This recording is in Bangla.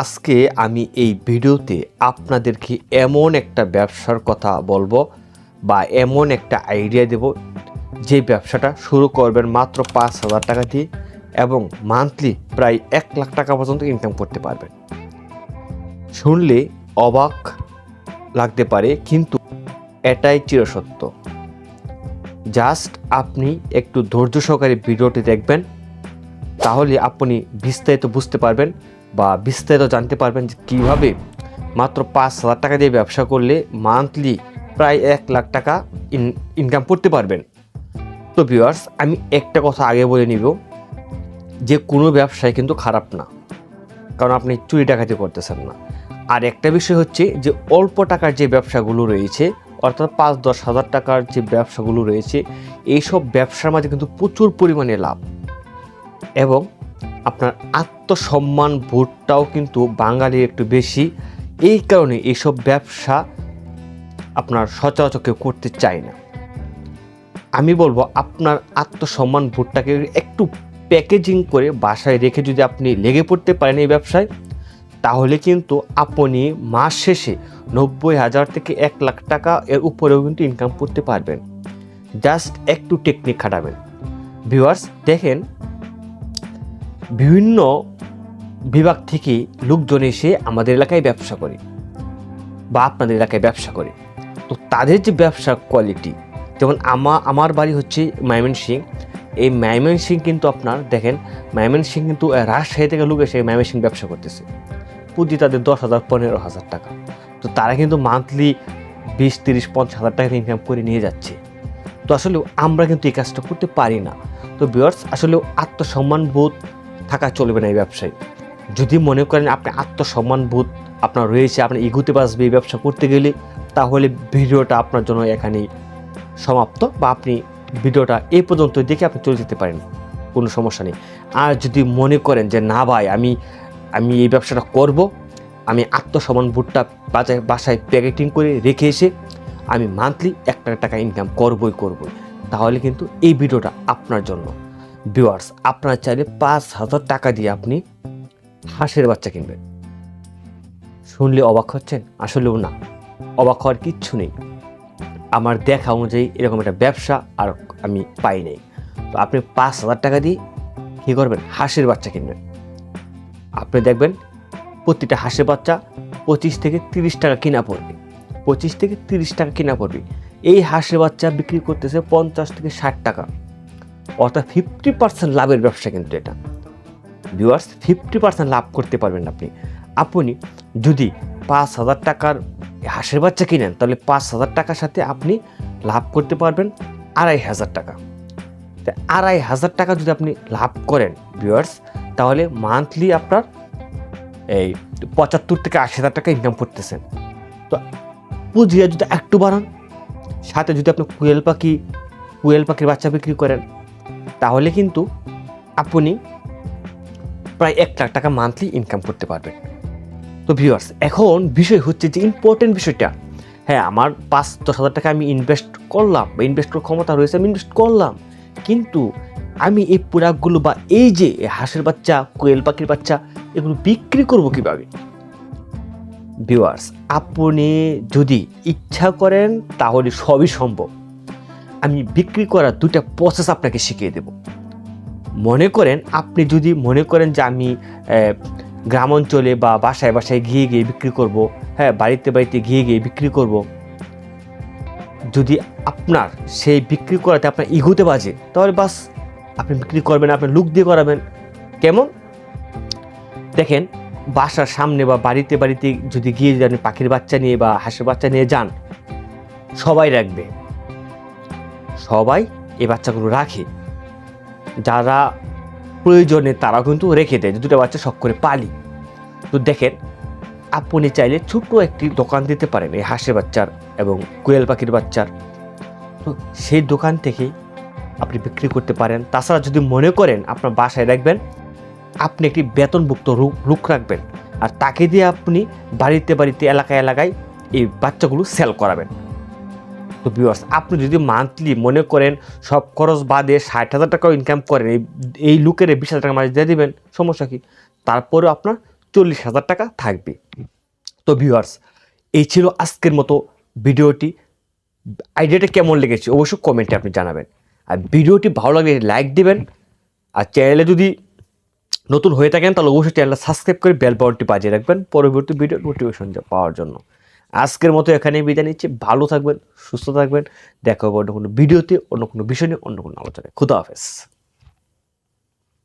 আজকে আমি এই ভিডিওতে আপনাদেরকে এমন একটা ব্যবসার কথা বলব বা এমন একটা আইডিয়া দেব যে ব্যবসাটা শুরু করবেন মাত্র পাঁচ হাজার টাকা দিয়ে এবং মান্থলি প্রায় এক লাখ টাকা পর্যন্ত ইনকাম করতে পারবেন। শুনলে অবাক লাগতে পারে, কিন্তু এটাই চিরসত্য। জাস্ট আপনি একটু ধৈর্য সহকারে ভিডিওটি দেখবেন। তাহলে আপনি বিস্তারিত বুঝতে পারবেন বা বিস্তারিত জানতে পারবেন যে কীভাবে মাত্র পাঁচ হাজার টাকা দিয়ে ব্যবসা করলে মান্থলি প্রায় এক লাখ টাকা ইনকাম করতে পারবেন। তো ভিউয়ার্স আমি একটা কথা আগে বলে নিব, যে কোনো ব্যবসায় কিন্তু খারাপ না, কারণ আপনি চুরি ডাকাতি করতেছেন না। আর একটা বিষয় হচ্ছে যে অল্প টাকার যে ব্যবসাগুলো রয়েছে, অর্থাৎ পাঁচ দশ হাজার টাকার যে ব্যবসাগুলো রয়েছে, এইসব ব্যবসার মাঝে কিন্তু প্রচুর পরিমাণে লাভ। এবং আপনার আত্মসম্মান বোধটাও কিন্তু বাঙালির একটু বেশি। এই কারণে এইসব ব্যবসা আপনার সচরাচর কেউ করতে চায় না। আমি বলব আপনার আত্মসম্মান বোধটাকে একটু প্যাকেজিং করে বাসায় রেখে যদি আপনি লেগে পড়তে পারেন এই ব্যবসায়, তাহলে কিন্তু আপনি মাস শেষে নব্বই হাজার থেকে এক লাখ টাকা এর উপরেও কিন্তু ইনকাম করতে পারবেন। জাস্ট একটু টেকনিক খাটাবেন। ভিউয়ার্স দেখেন বিভিন্ন বিভাগ থেকে লোকজন এসে আমাদের এলাকায় ব্যবসা করে বা আপনাদের এলাকায় ব্যবসা করে। তো তাদের যে ব্যবসার কোয়ালিটি যেমন আমা, আমার বাড়ি হচ্ছে ময়মনসিং এই ময়মনসিং কিন্তু আপনার দেখেন ময়মনসিং কিন্তু রাজশাহী থেকে লোক এসে ময়মনসিং ব্যবসা করতেছে। পুঁজি তাদের দশ হাজার, পনেরো হাজার টাকা। তো তারা কিন্তু মান্থলি বিশ, তিরিশ, পঞ্চাশ হাজার টাকা ইনকাম করে নিয়ে যাচ্ছে। তো আসলে আমরা কিন্তু এই কাজটা করতে পারি না। তো বিয়ার্স আসলে আত্মসম্মান বোধ থাকা চলবে না এই ব্যবসায়। যদি মনে করেন আপনি আত্মসম্মান বোধ আপনার রয়েছে, আপনি এগুতে বাসবে এই ব্যবসা করতে গেলে, তাহলে ভিডিওটা আপনার জন্য এখানেই সমাপ্ত বা আপনি ভিডিওটা এই পর্যন্ত দেখে আপনি চলে যেতে পারেন, কোনো সমস্যা নেই। আর যদি মনে করেন যে, না ভাই, আমি আমি এই ব্যবসাটা করব, আমি আত্মসম্মান বোধটা বাজায়, বাসায় প্যাকেটিং করে রেখে এসে আমি মান্থলি একটা টাকা ইনকাম করবই করবই, তাহলে কিন্তু এই ভিডিওটা আপনার জন্য ভিউয়ার্স আপনার চাইলে পাঁচ হাজার টাকা দিয়ে আপনি হাঁসের বাচ্চা কিনবেন। শুনলে অবাক হচ্ছেন? আসলেও না। অবাক হওয়ার কিচ্ছু নেই। আমার দেখা অনুযায়ী এরকম একটা ব্যবসা আর আমি পাই নাই। তো আপনি পাঁচ হাজার টাকা দিয়ে কী করবেন? হাঁসের বাচ্চা কিনবেন। আপনি দেখবেন প্রতিটা হাঁসের বাচ্চা পঁচিশ থেকে তিরিশ টাকা কিনা পড়বে। পঁচিশ থেকে তিরিশ টাকা কিনা পড়বে। এই হাঁসের বাচ্চা বিক্রি করতেছে পঞ্চাশ থেকে ষাট টাকা। অর্থাৎ ফিফটি পার্সেন্ট লাভের ব্যবসা কিন্তু এটা। ভিউয়ার্স ফিফটি পার্সেন্ট লাভ করতে পারবেন আপনি। আপনি যদি পাঁচ হাজার টাকার হাঁসের বাচ্চা কিনেন, তাহলে পাঁচ হাজার টাকার সাথে আপনি লাভ করতে পারবেন আড়াই হাজার টাকা। আড়াই হাজার টাকা যদি আপনি লাভ করেন ভিউয়ার্স তাহলে মান্থলি আপনার এই পঁচাত্তর থেকে আশি হাজার টাকা ইনকাম করতেছেন তো পুঁজিয়া যদি একটু বাড়ান, সাথে যদি আপনি কুয়েল পাখি, কুয়েল পাখির বাচ্চা বিক্রি করেন তাহলে কিন্তু আপনি প্রায় এক লাখ টাকা মান্থলি ইনকাম করতে পারবেন। তো ভিউয়ার্স এখন বিষয় হচ্ছে যে ইম্পর্টেন্ট বিষয়টা। হ্যাঁ আমার পাঁচ, দশ হাজার টাকা আমি ইনভেস্ট করলাম বা ইনভেস্ট করার ক্ষমতা রয়েছে, আমি ইনভেস্ট করলাম। কিন্তু আমি এই প্রোডাক্টগুলো বা এই যে হাঁসের বাচ্চা, কোয়েল পাখির বাচ্চা, এগুলো বিক্রি করব কীভাবে? ভিউয়ার্স আপনি যদি ইচ্ছা করেন তাহলে সবই সম্ভব। আমি বিক্রি করার দুটা প্রসেস আপনাকে শিখিয়ে দেব। মনে করেন, আপনি যদি মনে করেন যে আমি গ্রাম অঞ্চলে বা বাসায় বাসায় গিয়ে গিয়ে বিক্রি করব হ্যাঁ বাড়িতে বাড়িতে গিয়ে গিয়ে বিক্রি করব, যদি আপনার সেই বিক্রি করাতে আপনার ইগোতে বাজে, তাহলে বাস আপনি বিক্রি করবেন, আপনি লুক দিয়ে করাবেন। কেমন? দেখেন, বাসার সামনে বা বাড়িতে বাড়িতে যদি গিয়ে যদি আপনি পাখির বাচ্চা নিয়ে বা হাঁসের বাচ্চা নিয়ে যান, সবাই রাখবে। সবাই এই বাচ্চাগুলো রাখে। যারা প্রয়োজনে তারা কিন্তু রেখে দেয় যে দুটো বাচ্চা শখ করে পালি। তো দেখেন, আপনি চাইলে ছোট্ট একটি দোকান দিতে পারেন, এই হাঁসের বাচ্চার এবং কোয়েল পাখির বাচ্চার। তো সেই দোকান থেকে আপনি বিক্রি করতে পারেন। তাছাড়া যদি মনে করেন আপনার বাসায় রাখবেন, আপনি একটি বেতনভুক্ত লোক রাখবেন। আর তাকে দিয়ে আপনি বাড়িতে বাড়িতে এলাকায় এলাকায় এই বাচ্চাগুলো সেল করাবেন। তো ভিউয়ার্স আপনি যদি মান্থলি মনে করেন সব খরচ বাদে ষাট হাজার টাকাও ইনকাম করেন, এই এই লুকের বিশ হাজার টাকা মাস দিয়ে দেবেন, সমস্যা কি? তারপরেও আপনার চল্লিশ হাজার টাকা থাকবে। তো ভিউয়ার্স এই ছিল আজকের মতো ভিডিওটি। আইডিয়াটা কেমন লেগেছে অবশ্যই কমেন্টে আপনি জানাবেন। আর ভিডিওটি ভালো লাগলে লাইক দিবেন। আর চ্যানেলে যদি নতুন হয়ে থাকেন, তাহলে অবশ্যই চ্যানেলটা সাবস্ক্রাইব করে বেল বাটনটি বাজিয়ে রাখবেন। পরবর্তী ভিডিও নোটিফিকেশন পাওয়ার জন্য। আজকের মতো এখানে বিদায় নিচ্ছি। ভালো থাকবেন, সুস্থ থাকবেন। দেখা হবে অন্য কোনো ভিডিওতে, অন্য কোনো বিষয় নিয়ে, অন্য কোনো আলোচনায়। খুদা হাফেজ।